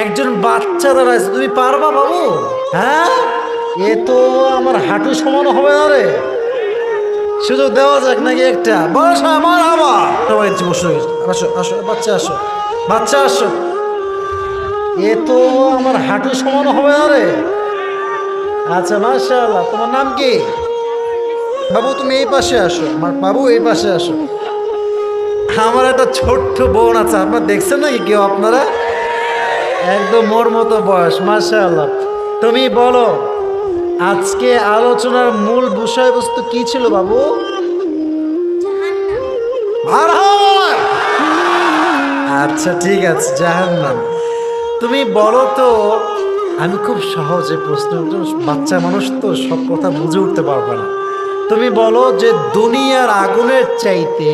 একজন বাচ্চা দাঁড়াইছে তুমি পারবা বাবু? হ্যাঁ? এ তো আমার হাঁটু সমান হবে না রে। সুযোগ দেওয়া যাক নাকি একটা। বয়স আমার আবার সবাই বসে আসো আসো, বাচ্চা আসো। বাচ্চা আসো। এ তো আমার হাঁটু সমান হবে না রে। আচ্ছা মাশাআল্লাহ। তোমার নাম কি? বাবু, তুমি এই পাশে আসো। আমার বাবু, এই পাশে আসো। আমার একটা ছোট্ট বোন আছে। আপনার দেখছেন নাকি কেউ আপনারা? একদম মোর মতো বয়স মাশাআল্লাহ। তুমি বলো আজকে আলোচনার মূল বিষয়বস্তু কি ছিল বাবু! আচ্ছা ঠিক আছে জাহান্নাম। তুমি বলো তো আমি খুব সহজে প্রশ্ন বাচ্চা মানুষ তো সব কথা বুঝে উঠতে পারবে না। তুমি বলো যে দুনিয়ার আগুনের চাইতে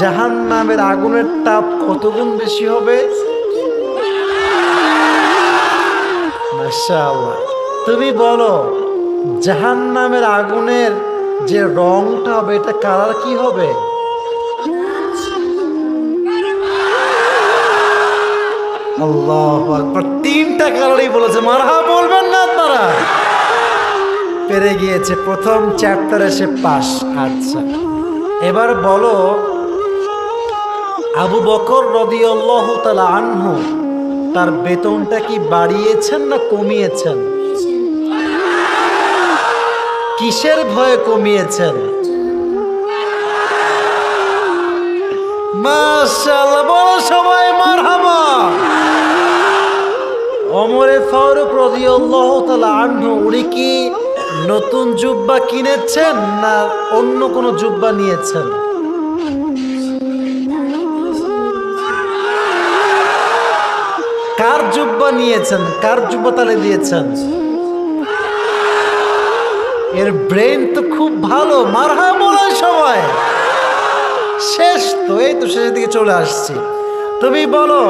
জাহান নামের আগুনের তাপ কত গুণ বেশি হবে? তুমি বলো জাহান নামের আগুনের যে রংটা হবে, এটা কালার কি হবে? আল্লাহ তিনটা কালারই বলেছে। মারহা বলবেন না আপনারা? পেরে গিয়েছে, প্রথম চ্যাপ্টারে সে পাস আচ্ছা এবার বলো, আবু বকর রদিয়াল্লাহ তালা আনহু তার বেতনটা কি বাড়িয়েছেন না কমিয়েছেন? কিসের ভয়ে কমিয়েছেন? বলো সবাই, মারহাবা। অমরে উনি কি নতুন জুব্বা কিনেছেন না অন্য কোনো জুব্বা নিয়েছেন? জুব্বা নিয়েছেন, কার জুব্বা তালে দিয়েছেন? এর ব্রেন তো খুব ভালো মারহা বলে সবাই। শেষ তো, এই তো শেষের দিকে চলে আসছি। তুমি বলো,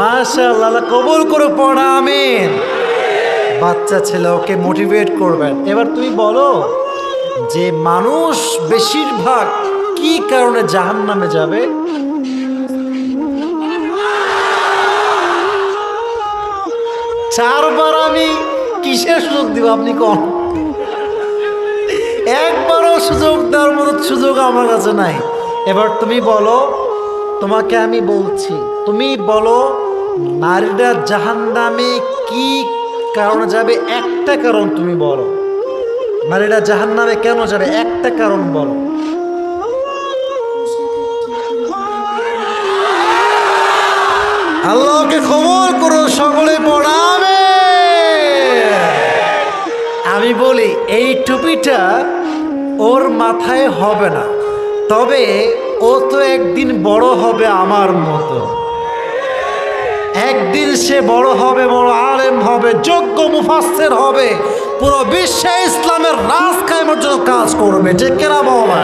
মাশাআল্লাহ কবুল করো পড়া, আমিন। বাচ্চা ছেলে, ওকে মোটিভেট করবেন। এবার তুমি বলো, যে মানুষ বেশিরভাগ কি কারণে জাহান নামে যাবে? চারবার আমি কিসের সুযোগ দিব আপনি কম একবারও সুযোগ দেওয়ার মতো সুযোগ আমার কাছে নাই। এবার তুমি বলো, তোমাকে আমি বলছি, তুমি বলো, নারীরা জাহান নামে কি কারণে যাবে? একটা কারণ তুমি বলো। নারীরা জাহান নামে কেন যাবে? একটা কারণ বলো। আল্লাহকে খবর করো, সকলে পড়াবে। আমি বলি, এই টুপিটা ওর মাথায় হবে না, তবে ও তো একদিন বড় হবে আমার মতো। একদিন সে বড় হবে, বড় আলেম হবে, যোগ্য মুফাসের হবে, পুরো বিশ্বে ইসলামের রাজ কায়েমের জন্য কাজ করবে যে কেনা বলা?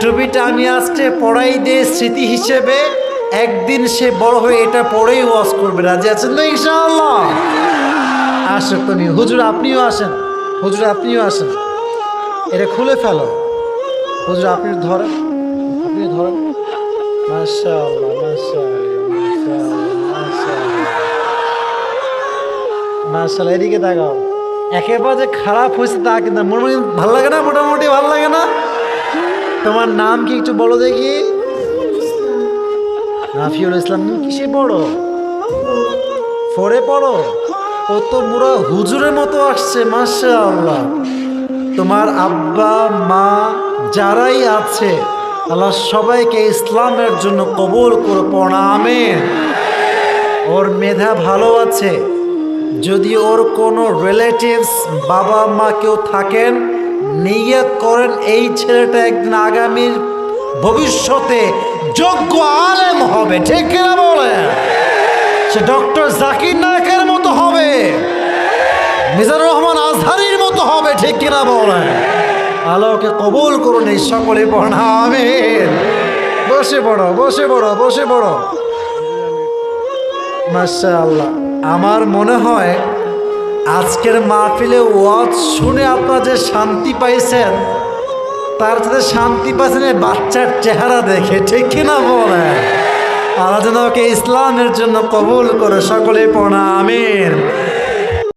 টুপিটা আমি আজকে পড়াই দিয়ে স্মৃতি হিসেবে একদিন সে বড় হয়ে এটা পরেই ওয়াজ করবে। রাজি আছেন না? ইনশাআল্লাহ। আসো তুমি হুজুর, আপনিও আসেন। হুজুর, আপনিও আসেন। এটা খুলে ফেলো। হুজুর, আপনি ধরেন। আপনি ধরেন। মাশাআল্লাহ এদিকে তাকাও। একেবারে যে খারাপ হয়েছে তা কিন্তু মোটামুটি ভালো লাগে না? মোটামুটি ভালো লাগে না? তোমার নাম কি একটু বলো দেখি। রাফিউল ইসলাম তুমি কিসে পড়ো? ফোরে পড়ো? ও তো পুরো হুজুরের মতো আসছে মাসা আল্লাহ তোমার আব্বা, মা যারাই আছে, আল্লাহ সবাইকে ইসলামের জন্য কবুল করে পড়ামে ওর মেধা ভালো আছে। যদি ওর কোনো রিলেটিভস বাবা মা কেউ থাকেন, নিয়ত করেন, এই ছেলেটা একদিন আগামীর ভবিষ্যতে যোগ্য আলেম হবে, ঠিক কিনা বলে সে ডক্টর জাকির নায়কের মতো হবে, মিজানুর রহমান আজহারির মতো হবে, ঠিক কিনা বলে আলোকে কবুল করুন এই সকলে পড়া বসে পড়ো বসে পড়ো বসে পড়ো। মাসা আমার মনে হয় আজকের মাহফিলে ওয়াজ শুনে আপনারা যে শান্তি পাইছেন তার সাথে শান্তি পাচ্ছেন বাচ্চার চেহারা দেখে, ঠিক কিনা বলে? আল্লাহ যেন ওকে ইসলামের জন্য কবুল করে সকলে পড়া আমিন।